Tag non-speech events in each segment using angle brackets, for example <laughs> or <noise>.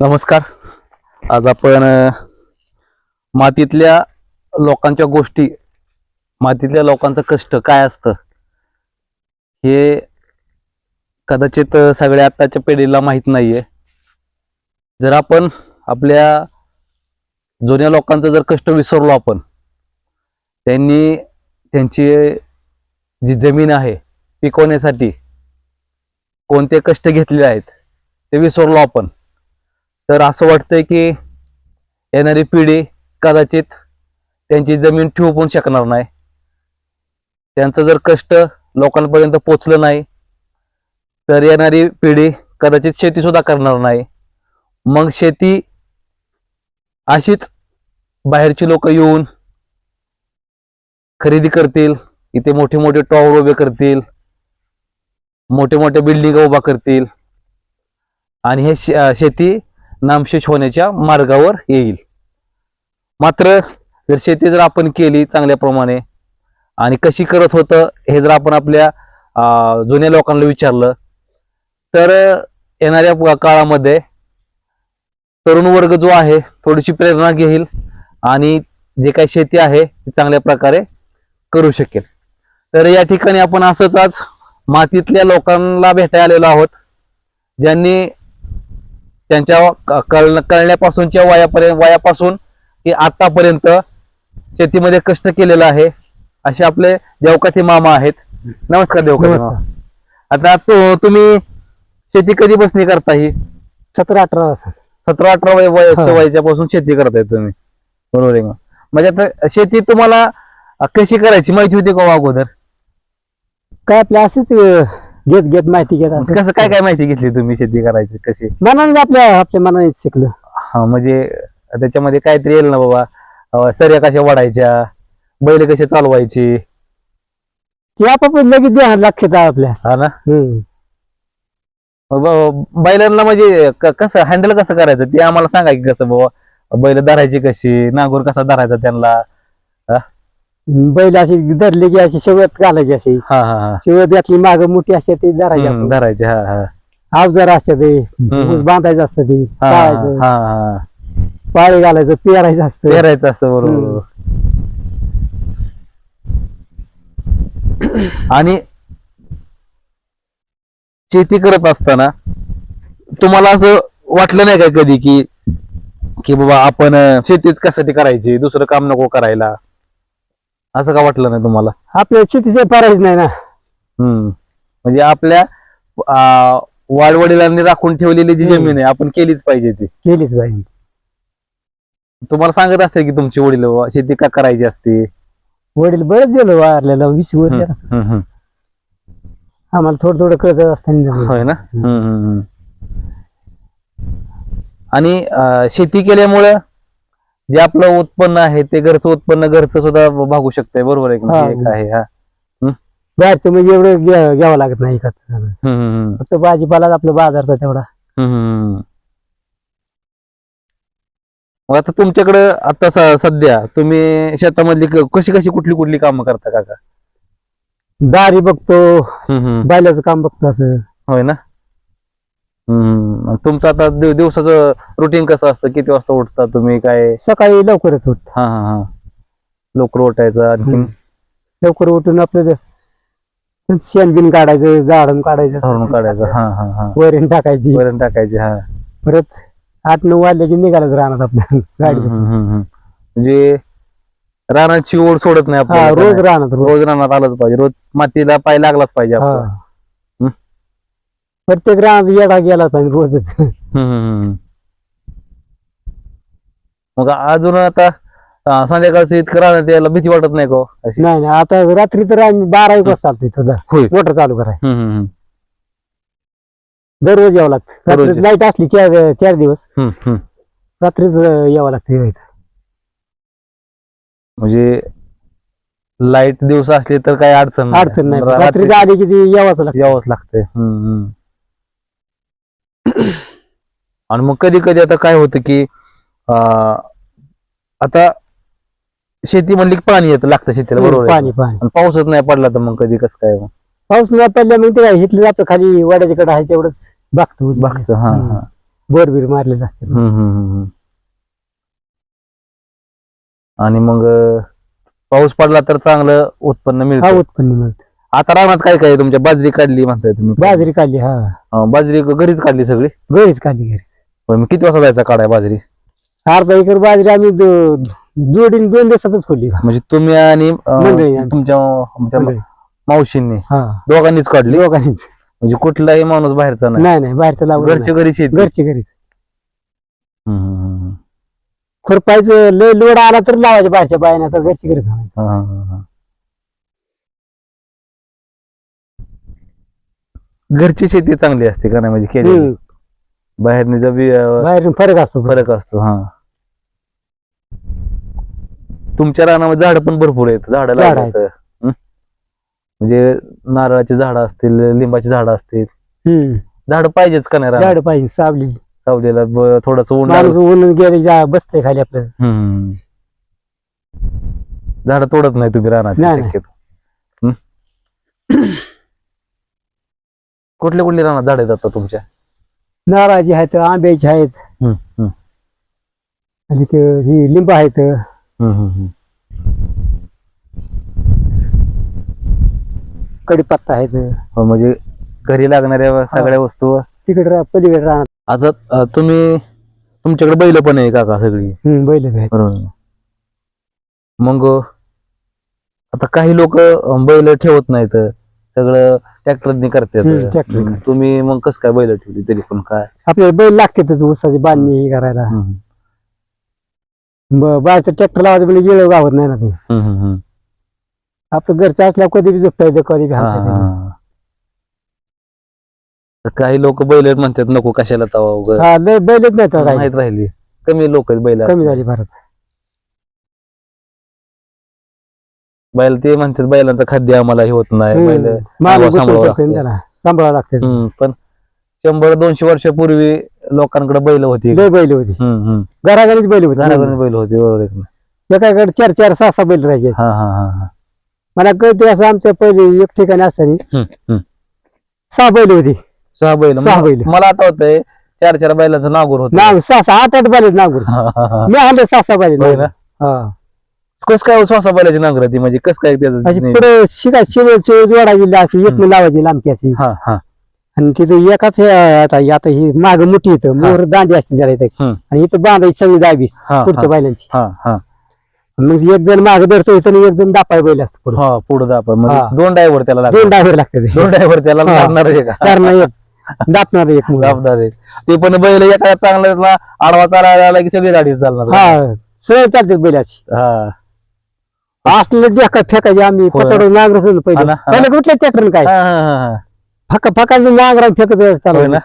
नमस्कार. आज आपण मातीतल्या लोकांच्या गोष्टी मातीतल्या लोकांचं कष्ट काय असतं हे कदाचित सगळ्या आत्ताच्या पिढीला माहीत नाहीये. जर आपण आपल्या जुन्या लोकांचं जर कष्ट विसरलो आपण त्यांनी त्यांची जी जमीन आहे पिकवण्यासाठी कोणते कष्ट घेतलेले आहेत ते विसरलो आपण. तर असं वाटतंय की येणारी पिढी कदाचित त्यांची जमीन ठेवू पण शकणार नाही. त्यांचं जर कष्ट लोकांपर्यंत पोचलं नाही तर येणारी पिढी कदाचित शेती सुद्धा करणार नाही. मग शेती अशीच बाहेरची लोक येऊन खरेदी करतील इथे मोठे मोठे टॉवर उभे करतील मोठे मोठे बिल्डिंग उभा करतील. आणि हे शेती नामशेष होण्याच्या मार्गावर येईल. मात्र जर शेती जर आपण केली चांगल्याप्रमाणे आणि कशी करत होतं हे जर आपण आपल्या अं, जुन्या लोकांना विचारलं तर येणाऱ्या काळामध्ये तरुण वर्ग जो आहे थोडीशी प्रेरणा घेईल आणि जे काही शेती आहे ती चांगल्या प्रकारे करू शकेल. तर या ठिकाणी आपण असंच आज मातीतल्या लोकांना भेटायला आलेलो आहोत ज्यांनी त्यांच्या कळ कळण्यापासूनच्या वयापर्यंत वयापासून ते आतापर्यंत शेतीमध्ये कष्ट केलेलं आहे. असे आपले देवकाथे मामा आहेत. नमस्कार देवकाथे नमस्कार. मामा आता तो तुम्ही शेती कधी बसणी करता ही? सतरा अठरा सतरा अठरा वय वयाच्या पासून शेती करताय तुम्ही. बरोबर आहे म्हणजे आता शेती तुम्हाला कशी करायची? माहिती होती का हो अगोदर? काय आपल्या असेच घेत घेत माहिती घेत असं. कसं काय काय माहिती घेतली तुम्ही? शेती करायची कशी? मनाने आपल्या आपल्या मनाने शिकलो. हा म्हणजे त्याच्यामध्ये काहीतरी येईल ना बाबा. अं, सऱ्या कशा वाढायच्या? बैल कसे चालवायचे? ते आपापच लगेच द्या लक्षात आहे आपल्या. हा ना? हम्म. मग ब- बैलांना म्हणजे क- कसं हँडल कसं करायचं? ते आम्हाला सांगा की कसं बाबा बैल धरायची कशी नांगूर कसा धरायचा त्यांना? बैल अशी धरली की अशी शेवट घालायची अशी. हा हा हा. शेवट घातली माग मोठी असते ती धरायची हम्म, आपण. धरायचे हा हा. अवजार असते ते. हम्म. ऊस बांधायचं असतं ते. हा पाळायचं हा हा. पाळी घालायचं पेरायचं असतं. पेरायचं असतं बरोबर. आणि शेती करत असताना तुम्हाला असं वाटलं नाही का कधी की की बाबा आपण अं, शेतीच कशासाठी करायची? दुसरं काम नको करायला. असं का वाटलं नाही तुम्हाला? आपल्या शेतीचे पारायचं नाही ना. हम्म. म्हणजे आपल्या वाडवडिलांनी राखून ठेवलेली जी. जमीन आहे आपण केलीच पाहिजे ती. केलीच पाहिजे. तुम्हाला सांगत असते की तुमची वडील शेती का करायची असते? वडील बरेच दिलं वारलेला वीस वर हम्म, असं. हम्म, हम्म. आम्हाला थोडं थोडं कळत असताना होय ना? हम्म, हम्म, हम्म. आणि अं, शेती केल्यामुळं जे आपलं उत्पन्न आहे ते घरचं उत्पन्न घरचं सुद्धा भागू शकतंय बरोबर आहे की नाही? हा. एक आहे हा बाहेरचं म्हणजे एवढं घ्या- घ्यावं लागत नाही हम्म, हम्म, फक्त भाजीपाला आपला बाजारचा तेवढा हम्म, हम्म. मग आता तुमच्याकडं आता स- सध्या तुम्ही शेतामधली क- कशी कशी कुठली कुठली कामं करता काका दारी बघतो हम्म, हम्म. बैलाचं काम बघतो असं होय ना हम्म. तुमचं आता दिव- दिवसाचं रुटीन कसं असतं? किती वाजता उठता तुम्ही? काय? सकाळी लवकरच उठ हा हा हा. लवकर उठायचं आणखी हम्म. लवकर उठून आपलं शेण बिन काढायचं झाडून धरून काढायचं काढायचं. हा हा हा. वैरण टाकायची. वरण टाकायचे हा. परत आठ नऊ वाजले की निघालाच राहणार आपल्या गाडी हम्म, हम्म, हम्म. म्हणजे रानाची ओढ सोडत नाही हा आपल्याला रोज. राहणार रोज. रोज रानात आलंच पाहिजे. रोज मातीला पाय लागलाच पाहिजे हा. आपला. प्रत्येक राहणार येडा गेला पाहिजे रोजच हम्म. मग अजून आता अं, संध्याकाळचं इतकं राहण्यात यायला भीती वाटत नाही का हो? अशी नाही नाही आता रात्री तर आम्ही बारा एक वाजता चालतो इथं होय. मोटर चालू कराय हम्म, हम्म, हम्म. दररोज यावं लागतं दररोज. रात्री लाइट असली चार चार दिवस हम्म, हम्म. रात्रीच यावं लागतं इथं. म्हणजे लाइट दिवस असली तर काही अडचण अडचण नाही रात्री आली की ती यावंच लागतं यावंच लागतंय हम्म, हम्म. <clears throat> आणि मग कधी कधी आता काय होतं की अं, आता शेती म्हणली की पाणी येतं लागतं शेतीला बरोबर आहे. पाणी पाणी. आणि पाऊसच नाही पडला तर मग कधी कसं काय? मग? पाऊस न पडल्या मग ते काय इथलं आपलं खाली वाड्याच्या कडे आहे तेवढंच बघतो बघतं हा हा. बोर बीर मारलेलं असते. हम्म, हम्म, हम्म, हम्म. आणि मग अं, पाऊस पडला तर चांगलं उत्पन्न हा मिळतं उत्पन्न मिळत. आता रानात काय काय आहे? तुमच्या? बाजरी काढली म्हणताय तुम्ही. बाजरी काढली हा. अं, बाजरी घरीच काढली सगळी? घरीच काढली घरीच. होय, मग किती वाजता जायचा काढाय बाजरी? अर्धा एकर बाजरी आम्ही दो- जोडीने दोन दिवसातच खोडली म्हणजे तुम्ही आणि अं, मंडळी आमची. तुमच्या आमच्या मंडळी. मावशींनी? हा. दोघांनीच काढली? दोघांनीच. म्हणजे कुठलाही माणूस बाहेरचा नाही? नाही नाही बाहेरचं लावून घरचे घरी शेती घरची घरीच. हम्म, हम्म, हम्म. खुरपायचं लय लोड आला तर लावायचं बाहेरच्या बायना तर घरची घरीच आणायचं. हा, हा, हा. घरची शेती चांगली असते का नाही म्हणजे केली हम्म. बाहेरनी जर बी, अं, बाहेरून फरक असतो फरक असतो हा तुमच्या रानामध्ये झाड पण भरपूर आहेत झाड झाडं आहेत. म्हणजे नारळाची झाडं असतील लिंबाची झाडं असतील हम्म झाड पाहिजेच का नाही रानात? झाड पाहिजे सावली सावलीला थोडस ऊन माणूस लागलं. ऊन गेले जा बसते खाली आपलं हम्म. झाड तोडत नाही तुम्ही रानात नाही, नाही. शक्यतो हम्म? कुठले कुठले रानात झाड आहेत आता तुमच्या? नारळाची आहेत आंब्याची आहेत. हम्म, हम्म, आणि ते ही लिंब आहेत. हम्म, हम्म, हम्म. कडीपत्ता आहेत. हो, म्हणजे घरी लागणाऱ्या सगळ्या वस्तू. तिकडे रा- पलीकडे राहणार आता अं, तुम्ही तुमच्याकडे बैल पण आहे काका सगळी? हम्म, बैल बी आहेत. बरोबर. मग आता काही लोक बैल ठेवत नाहीत. सगळं ट्रॅक्टरनी करतात हम्म, tractor ने हम्म, तुम्ही मग कस काय बैल ठेवली तरी पण काय? आपल्याला बैल लागतातच ऊसाची बांधणी ही करायला. हम्म, ब- बाहेरचं ट्रॅक्टर लावायचं म्हणजे येळ गावत नाही ना ते. हम्म, हम्म, हम्म. आपलं घरचं असल्यावर कधी बी झोपता येतं कधी बी हालता येतं. हा. तर काही लोक बैल म्हणतात नको कशाला तवा. हा लय बैलच नाही तर माहीत राहिली. कमी लोक बैल कमी झाली भारत. बैल ते म्हणतात बैलांचं खाद्य आम्हाला हे होत नाही. बैल सांभाळावं लागतं. करतो त्याला. सांभाळावं लागते हम्म, पण शंभर दोनशे वर्षापूर्वी लोकांकडे बैल होती. लय बैल होती. हम्म, हम्म. घराघरीच बैल होती. घराघरी बैल होती बरोबर आहे. एकाकडे चार चार सहा सहा बैल राहायचे. हा हा हा हा. मला कळते असं आमच्या पहिले एक ठिकाणी असताना हम्म, हम्म. सहा बैल होती. सहा बैल. सहा बैल. मला आठवतंय चार चार बैलाचं नागूर होत. नाव सहा सहा आठ आठ बैल नागूर मी आणले सहा सहा बैल होय ना? हा. कस काय स्वसा बैलाची नांगर ती म्हणजे कस काय अशी त्याचं पुढे शिकाय शिव जोडायची अशी एक लावायची लांबकी अशी. हा हा. आणि तिथे एकाच हे आता आता ही माग मोठी येतं मोर दांडी असते जरा इथे. आणि इथं बांधायची सगळी दाबीस पुढच्या. बैलांची. मग एक जण माग धरतो इथं आणि एक जण दापाय बैल असतो पुढे. हा पुढे दापा म्हणजे हा. दोन ड्रायव्हर त्याला दोन डायव्हर लागते दोन ड्रायव्हर त्याला. लागणार आहे का? कारण एक. दापणार एक ते पण बैल एका चांगला आडवा चालायला की सगळी गाडी चालणार. हा सरळ चालते बैलाची. हा. असलेलं डेका फेकायचे आम्ही होय. हा पहिले. ना, हा पहिले कुठल्या ट्रॅक्टर काय? हा, हा, हा, हा. फका फका नांगरा फेकत होय चालू ना?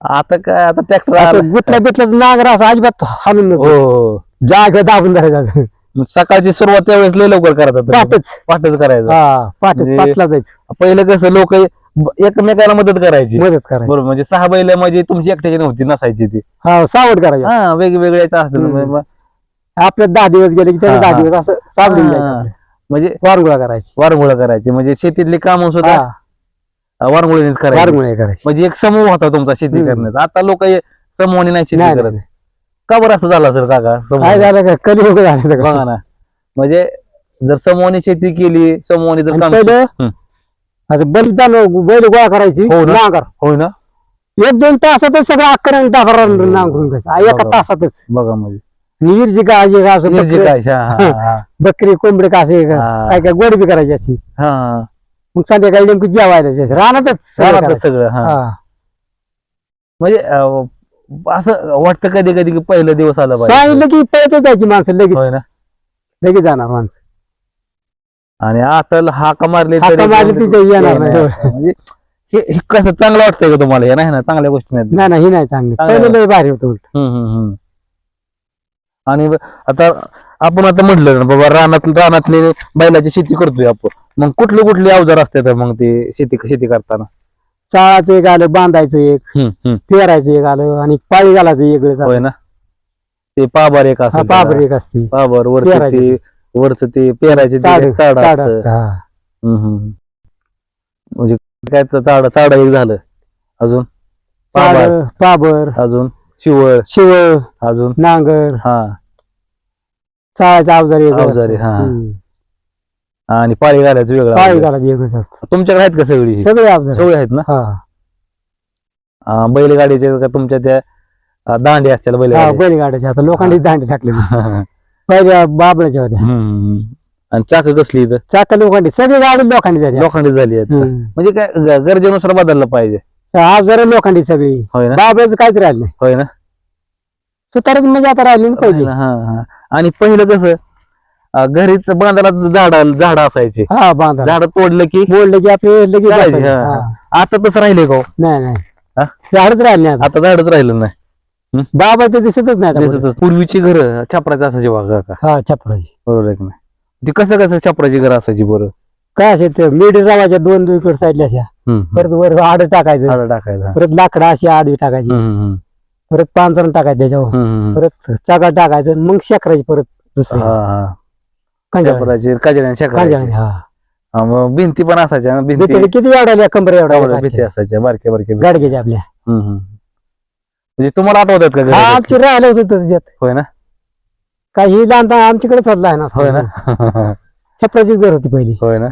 आता काय आता ट्रॅक्टर असं गुतल्या बितल्या नांगर असं अजिबात हाणून नको. हो जाग दाबून धरायचं मग सकाळची सुरुवात त्यावेळेस लय लवकर करतात पाठच. पाठच करायचं. हा पाठच म्हणजे- पाचला जायचं. पहिलं कसं लोक एकमेकाला मदत करायची. मदत करायची. बरोबर म्हणजे सहा बैल म्हणजे तुमची एकट्याची नव्हती नसायची ती. हा सावड करायचं. हा वेगवेगळ्याच असतं. हम्म. मग- आपले दहा दिवस गेले की हा, दहा हा. दिवस असं. जायचं म्हणजे वारंगुळा करायची वारंगुळा करायची म्हणजे शेतीतली कामं सुद्धा हा वारंगुळीनेच करायची वारंगुळा करायची म्हणजे एक समूह होता तुमचा शेती हम्म. करण्याचा आता लोक समूहाने नाही शेती नाही, करत नाही. का बरं असं झालं सर काका समूह? काय झालं का कलियुग झालं सगळं. बघा ना म्हणजे जर समूहाने शेती केली समूहाने जर आणि काम पहिलं हम्म. असं बलिदान बैल गोळा करायची हो ना. नांगर होय ना एक दोन तासातच सगळं अकरा दाखरा नांगरून घ्यायचं एका बरोबर. तासातच बघा म्हणजे निर्जी का आजी का असं निर्जी बकरी- हा, हा, <laughs> हा, बकरी कोंबडी का असे हा. काय काय गोड बी करायची अशी? हा, हा. मग संध्याकाळी नेमकं जेवायला जायचं. रानातच सगळं रानातलं करायचं. सगळं हा. हा. म्हणजे अं, असं वाटतं कधी कधी की पहिला दिवस आला पाहिजे. सांगितलं की पळत जायची माणसं होय लगेच ना? लगेच जाणार माणसं. आणि आता हाका मारले हाका तरी मारले तिथे येणार. नाही. म्हणजे हे हे कसं चांगलं वाटतंय का तुम्हाला? हे नाही ना चांगल्या गोष्टी नाही नाही ही नाही चांगली. चांगलं पहिले लय भारी होतं उलट. आणि आता आपण आता म्हटलं ना बाबा रानात रानातली बैलाची शेती करतोय आपण मग कुठले कुठले अवजार असतात मग ते शेती शेती करताना चाळाचं एक आलं बांधायचं एक हम्म. पेरायचं एक आलं आणि पाळी घालायचं एक वेळेस होय ना ते पाबर एक हा, असं पाबर एक असते पाबर वरती पेरायचं. ते वरच ते पेरायचे ते चाड चाड चाड असतं. असतं हा. हम्म, हम्म. म्हणजे काय चाड चाड एक झालं अजून पाबर. पाबर अजून शिवळ. शिव अजून? नांगर. हा. चाळायचं अवजारी वेगळं अवजारी, असतं. हा. हम्म. आणि पाळी घालायचं वेगळं पाळी. घालायची वेगळंच असतं. तुमच्याकडे आहेत का सगळी? ही? सगळे अवजार. सगळी आहेत ना? हा. अं, बैलगाडीचे का तुमच्या त्या अं, दांडी असतील हा बैलगाडी? बैलगाड्याचे आता लोकांनी दांडे टाकले. <laughs> पहिल्या बाबळ्याच्या होत्या. हम्म. आणि चाक कसली इथं? चाक लोकांनी सगळी गाडी लोकांनी झाली. लोखंडी झाली आहेत. हम्म. म्हणजे काय ग- गरजेनुसार बदललं पाहिजे. अवजार लोकांनी सगळी. होय ना? काहीच राहिलं नाही. होय ना? सुतारच म्हणजे आता राहिली ना पहिली. हा हा. आणि पहिलं कसं अं, घरीच बांधाला झाड झाड असायची. हा बांधा झाड तोडलं की बोललं की आपले लगेच. हा, हा. आता तसं राहिले का हो? नाही नाही? झाडच राहिले नाही आता. आता झाडच राहिलं नाही. बाबा ते दिसतच नाही आता कुठे. दिसतच. पूर्वीची घर छपराची असायची बघा का? हा छपराची. बरोबर आहे की नाही? ती कसं कसं छपराची घर असायची बरं? काय असे ते मिडी रावाच्या दोन दोन इकडे साईडला अशा. परत वर आड टाकायचं. टाकायचं. परत लाकडं अशी आडवी टाकायची. हम्म, हम्म, परत पांजरण टाकायचं त्याच्यावर. हम्म, हम्म. परत चागा टाकायचं मग शेकरायची परत दुसरी. हा हा. कंजाळी. कंजाळी, हा. हा, मग भिंती पण असायच्या ना भिंती. किती कंबर कवड्या एवढ्या भीती असायच्या बारक्या बारक्या भिंती. गाडग्याच्या आपल्या. हम्म, हम्म. म्हणजे तुम्हाला आठवतात का हा? आमची राहिलं होतं त्याच्यात होय ना? काही लहानता आमच्याकडेच होत आहे ना होय ना? छपराचीच घर होती पहिली. होय ना?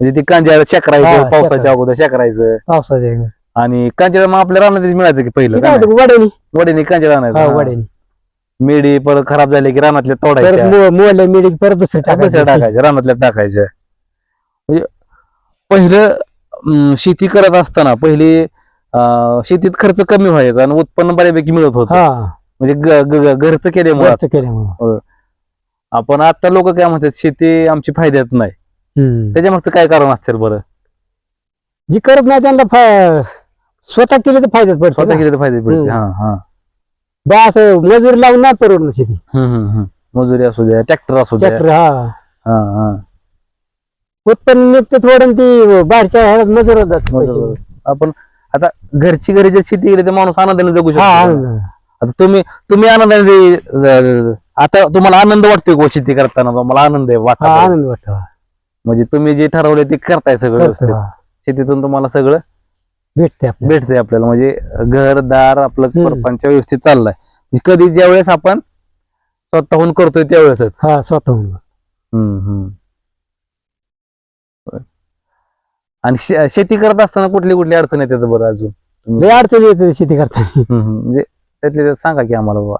म्हणजे ती कांजाला शेकरायचं हा, पावसाच्या शेकरायचं. अगोदर शेकरायचं. पावसाच्या. आणि कांजाला मग आपल्या रानातच मिळायचं की पहिलं काय नाही? वड्यानी. वडीने कांजाला हा आणायचं. वड्यानी. मेडी परत खराब झाले की रानातल्या परत तोडायच्या मो- मोडल्या मिडी परत दुसरी टाकायची टाकायच्या. रानातल्या टाकायच्या. म्हणजे पहिलं अं, शेती करत असताना पहिली अं, शेतीत खर्च कमी व्हायचा आणि उत्पन्न बऱ्यापैकी मिळत होतं. हा. म्हणजे ग- ग- ग- घरचं केल्यामुळे. आपण आता लोक काय म्हणतात शेती आमची फायद्यात नाही. त्याच्या मागचं काय कारण असेल बरं? जी करत नाही त्यांना स्वतः केले तर फायद्यात पडतो स्वतः. केले तर फायदे पडते. हा हा. बा असं मजूर लावून नाही परवडणं शेती. हम्म, हम्म, हम्म. मजुरी असू द्या ट्रॅक्टर असू द्या. ट्रॅक्टर हा. हा हा. उत्पन्न निघतं थोडं ती बाहेरच्या ह्याला मजूर जात. आपण आता घरची घरी जर शेती केली तर माणूस आनंदाने जगू हा शकतो. आता तुम्ही तुम्ही आनंदाने आता तुम्हाला आनंद वाटतोय का शेती करताना? तुम्हाला आनंद आहे हा वाटत आनंद वाटतो. म्हणजे तुम्ही जे ठरवले ते करताय सगळं करतो व्यवस्थित. हा. शेतीतून तुम्हाला सगळं भेटते आपल्याला भेटतंय आपल्याला म्हणजे घर दार आपलं हम्म. परपंच व्यवस्थित चाललाय म्हणजे कधी ज्या वेळेस आपण स्वतःहून करतोय त्यावेळेसच हा स्वतःहून हम्म, हम्म. बरं. आणि शे- शेती करत असताना कुठली कुठली अडचण येते बरं अजून लय अडचणी येते शेती करताना हम्म, हम्म. म्हणजे त्यातले त्यात सांगा की आम्हाला बाबा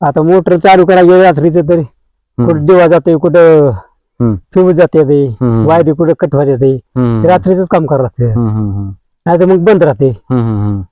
आता मोटर चालू करायला गेलं रात्रीचं तरी. कुठं दिवा जाते कुठं फ्यूज जाते ते हम्म, वायरी कुठं कटवा येते हम्म, ते रात्रीच काम करावं लागते हम्म, हम्म, हम्म. नाही तर मग बंद राहते हम्म, हम्म, हम्म.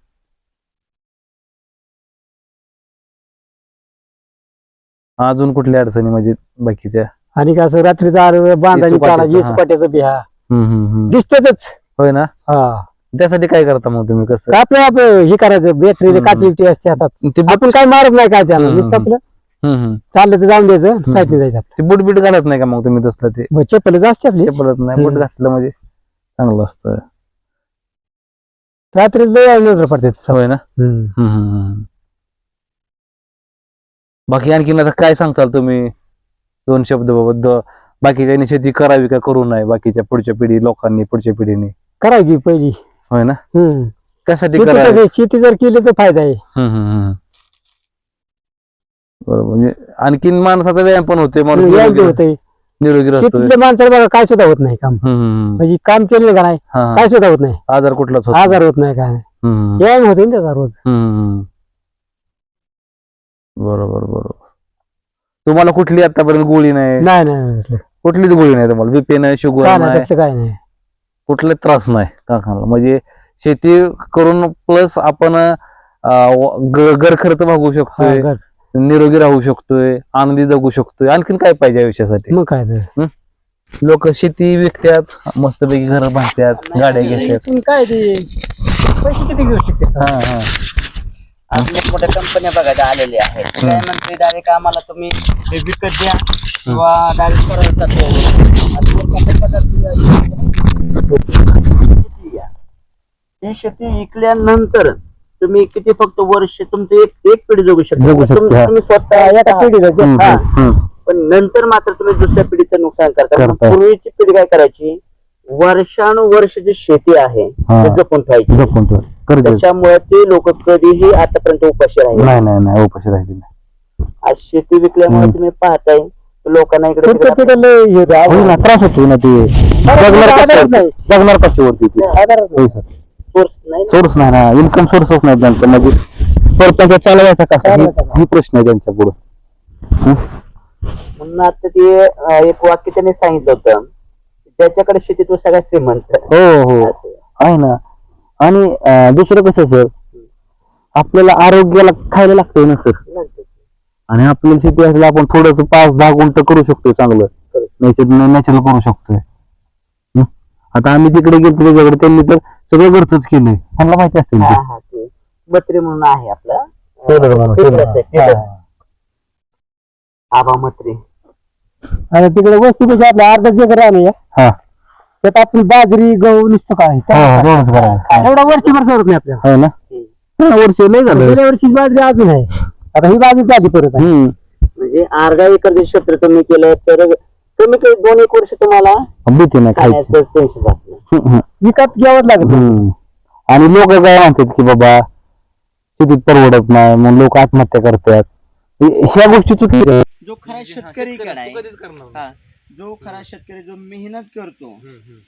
अजून कुठल्या अडचणी म्हणजे बाकीच्या आणि का असं रात्रीचा आर- बांधानी इचुकाट्याचं, चालायची हा. बिहा हम्म, हम्म, हम्म. दिसतच होय ना हा त्यासाठी काय करता मग तुम्ही कसं का आपलं आपलं हे करायचं बॅटरी हम्म. बिटी असते हातात ते आपण काय मारत नाही काय त्याला हम्म, नुसतं. आपलं. चाललं तर जाऊन द्यायचं साईडने जायचं आपलं. ते बुट बीट घालत नाही का मग तुम्ही तसलं ते? मग चप्पलच असते आपली. चपलत नाही बुट. घातलं म्हणजे चांगलं असतं. रात्री लय नजर पडते होय ना? हम्म. हम्म, हम्म, हम्म. बाकी आणखीन आता काय सांगताल तुम्ही? दोन शब्द बाबा द- बाकीच्यांनी शेती करावी का करू नये? बाकीच्या पुढच्या पिढी लोकांनी पुढच्या पिढीने. करायची पहिली. होय ना? हम्म. कशासाठी शेती करावी? कसं- शेती जर केली तर फायदा आहे. हम्म, हम्म, हम्म. बरोबर. म्हणजे आणखीन माणसाचा व्यायाम पण माणूस योग्य निरोगी होतंय. निरोगी राहतोय. शेतीतल्या माणसाला बघा काय सुद्धा होत नाही काम. हम्म. म्हणजे काम केलं का नाही हा, हा. काय सुद्धा होत नाही. आजार कुठलाच होत नाही. आजार होत नाही काय नाही. हम्म, हम्म. व्यायाम होतो ना त्याचा रोज. हम्म. बरोबर बरोबर. तुम्हाला कुठली आतापर्यंत गोळी नाही? नाही नाही. कुठलीच गोळी नाही तुम्हाला? बीपी नाही शुगर नाही नाही. तसलं काय नाही. कुठले त्रास नाही काकांना. म्हणजे शेती करून प्लस आपण अं, व- ग- घर खर्च भागवू हा, शकतोय घर. निरोगी राहू शकतोय आनंदी जगू शकतोय. आणखीन काय पाहिजे आयुष्यासाठी मग काय तर. लोक शेती विकतात मस्तपैकी घर बांधतात गाड्या घेतात. इथून काय ते पैसे किती घेऊ शकते? हा हा. आज मोठमोठ्या कंपन्या बघायला आलेल्या आहेत. ते काय म्हणते डायरेक्ट आम्हाला तुम्ही हे विकत द्या किंवा डायरेक्ट करायला ही शेती विकल्यानंतर तुम्ही किती फक्त वर्ष तुमचं एक एक पिढी जगू शकता जगू शकतो, तुम-. तुम्ही स्वतः एका पिढीला जे- हा. हम्म. पण नंतर मात्र तुम्ही दुसऱ्या पिढीचं नुकसान करता. पूर्वीची पिढी काय करायची वर्षानुवर्ष जी शेती आहे हा. ती जपून ठेवायची जपून ठेव गरजेचं त्याच्यामुळे ते लोक कधीही आतापर्यंत उपाशी राहिले नाही नाही नाही उपाशी राहिली नाही आज शेती विकल्यामुळे हम्म. तुम्ही पाहताय लोकांना इकडे तिकडे हे होतं, होईल ना त्रास होतो ना ते जगणार आधारच कशावरती नाही. जगणार कशावरती ते आधारच नाही. पैसा सोर्स नाही ना. सोर्स नाही ना. इन्कम सोर्सच नाही त्यांचा. म्हणजे परपंच चालवायचा कसा चालवायचा ही- कसा? ही प्रश्न आहे त्यांच्या पुढे. म्हणून आता ते अं, एक वाक्य त्यांनी सांगितलं होतं. ज्याच्याकडे शेती तो सगळ्यात श्रीमंत हो हो. असं. आहे. ना. आणि अं, दुसरं कसं सर? आपल्याला आरोग्याला खायला लागतंय ना सर. आणि आपल्याला शेती असल्याला आपण थोडस पाच दहा गुंट करू शकतोय चांगलं. नॅचरल करू शकतोय? आता आम्ही तिकडे गेलो त्याच्याकडे त्यांनी तर सगळं घरचंच केलंय. त्यांना माहिती असेल हा ते. हा ते मत्री म्हणून आहे आपला. टेलर म्हणून, टेलर टेलर. आहे, हा. टेलर. आबा मत्री. आणि तिकडे वस्तू कशी आपल्या अर्धा एकर राहणे हा. त्यात आपली बाजरी गहू नुसतं काय हो. एवढा वर्षभर सरत नाही आपल्याला. हो ना. हा, वर्ष लय झालं. गेल्या वर्षी बाजरी अजून आहे. आता ही बाजरी ताजी परत आहे? हम्म. म्हणजे अर्धा एकर जे क्षेत्र तुम्ही केलं तर कमी कमी दोन एक वर्ष तुम्हाला भीती नाही खायची खाण्याचं टेन्शन जात नाही. हम्म, हम्म. विकत घ्यावंच लागत हम्म. आणि लोक काय म्हणतात की बाबा शेतीत परवडत नाही मग लोक आत्महत्या करतात. हे- ह्या गोष्टी चुकीच्या आहेत. जो खरा शेतकरी आहे जो खरा शेतकरी जो मेहनत करतो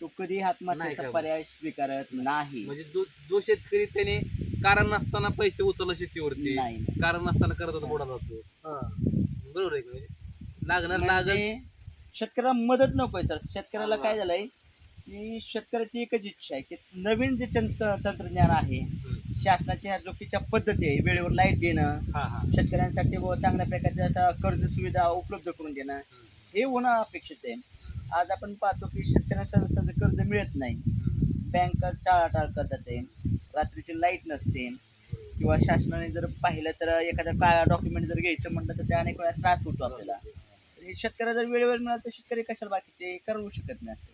तो कधी आत्महत्येचा पर्याय स्वीकारत नाही. म्हणजे जो जो शेतकरी त्याने कारण नसताना पैसे उचलला शेतीवरती नाही. कारण नसताना करत बुडा जातो. बरोबर आहे का? म्हणजे लागणार लागल. म्हणजे शेतकऱ्याला मदत नकोय सर. शेतकऱ्याला काय झालंय की शेतकऱ्याची एकच इच्छा आहे की नवीन जे तंत्र तंत्रज्ञान आहे शासनाच्या ह्या जोखीच्या पद्धती आहे वेळेवर लाइट देणं हा हा. शेतकऱ्यांसाठी व चांगल्या प्रकारच्या अशा कर्ज सुविधा उपलब्ध करून देणं हे होणं अपेक्षित आहे. आज आपण पाहतो की शेतकऱ्यांना कर्ज मिळत नाही. बँक टाळाटाळ करतात रात्रीची लाइट नसते. किंवा शासनाने जर पाहिलं तर एखादा काय डॉक्युमेंट जर घ्यायचं म्हटलं तर त्या अनेक वेळा त्रास होतो आपल्याला. हे शेतकऱ्याला जर वेळेवर मिळालं तर शेतकरी कशाला बाकी ते करू शकत नाही असं.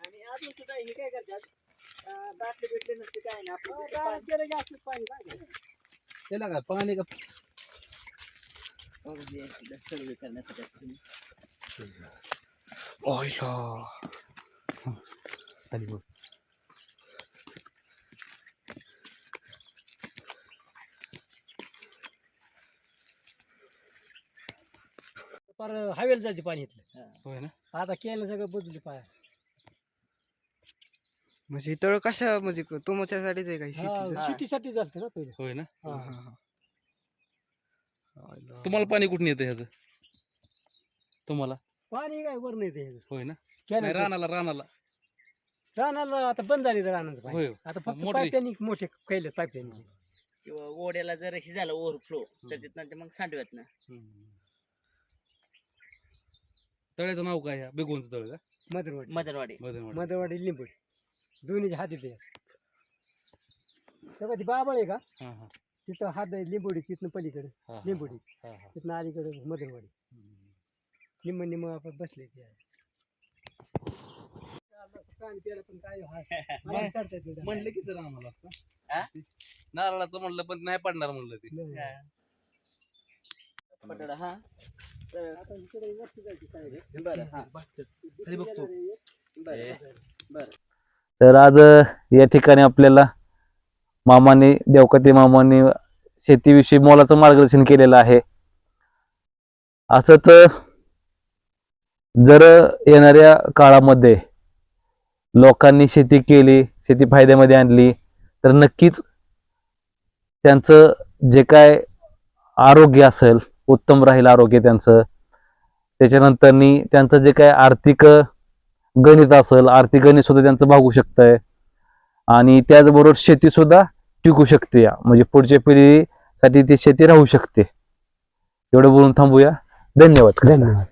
आणि अजून सुद्धा हे काय करतात अं, बाटले नसते काय ना जास्त पाणी त्याला काय पाणी का सर्वे करण्यासाठी असते. खाली बघ. पर हवेला जायचे पाणी इथलं होय ना आता केलं सगळं बदलली पाय म्हणजे तळ कशा म्हणजे तुमच्यासाठीच आहे काही शेतीचं? हा. शेतीसाठी चालतं ना पहिले होय ना हा. हा, हा. आयला. तुम्हाला पाणी कुठून येतं ह्याचं तुम्हाला पाणी काय वर नाही ते होय ना नाही कॅनलचं. रानाला रानाला रानाला आता बंद झाली रानाचं पाणी होय आता फक्त मोटरी. पाईपलाईन मोठे कैले पाईपलाईन किंवा ओढ्याला जर हे झालं ओव्हरफ्लो तर तिथनं ते मग सांडवत ना तळ्याचं नाव काय ह्या बेगोनचं तळ का मदरवाडी मदनवाडी मधनवाडी. मदरवाडी लिंबोडी दोन्हीचे हात येते तेव्हा ती बाबळ आहे का हा हा तिथं हात आहे लिंबोडी तिथनं पलीकडे हा, हा, लिंबोडी हा, हा. तिथनं अलीकडे मदरवाडी निम्म निम्म आपण बसले ते हा-. म्हणलं की सर आम्हाला. हा? नारळाचं म्हणलं पण नाही पडणार म्हणलं ते नाही. पटोडा हा तर आता इकडे वरती जायची काय रे? बरं हा खाली बघतो. बरं बरं तर आज या ठिकाणी आपल्याला मामाने देवकते मामाने शेतीविषयी मोलाचं मार्गदर्शन केलेलं आहे. असंच जर येणाऱ्या काळामध्ये लोकांनी शेती केली शेती फायद्यामध्ये आणली तर नक्कीच त्यांचं जे काय आरोग्य असेल उत्तम राहील आरोग्य त्यांचं. त्याच्यानंतरनी त्यांचं जे काय आर्थिक गणित असेल आर्थिक गणित सुद्धा त्यांचं भागू शकतंय. आणि त्याचबरोबर शेती सुद्धा टिकू शकते म्हणजे पुढच्या पिढीसाठी ती शेती राहू शकते. एवढं बोलून थांबूया. धन्यवाद. धन्यवाद.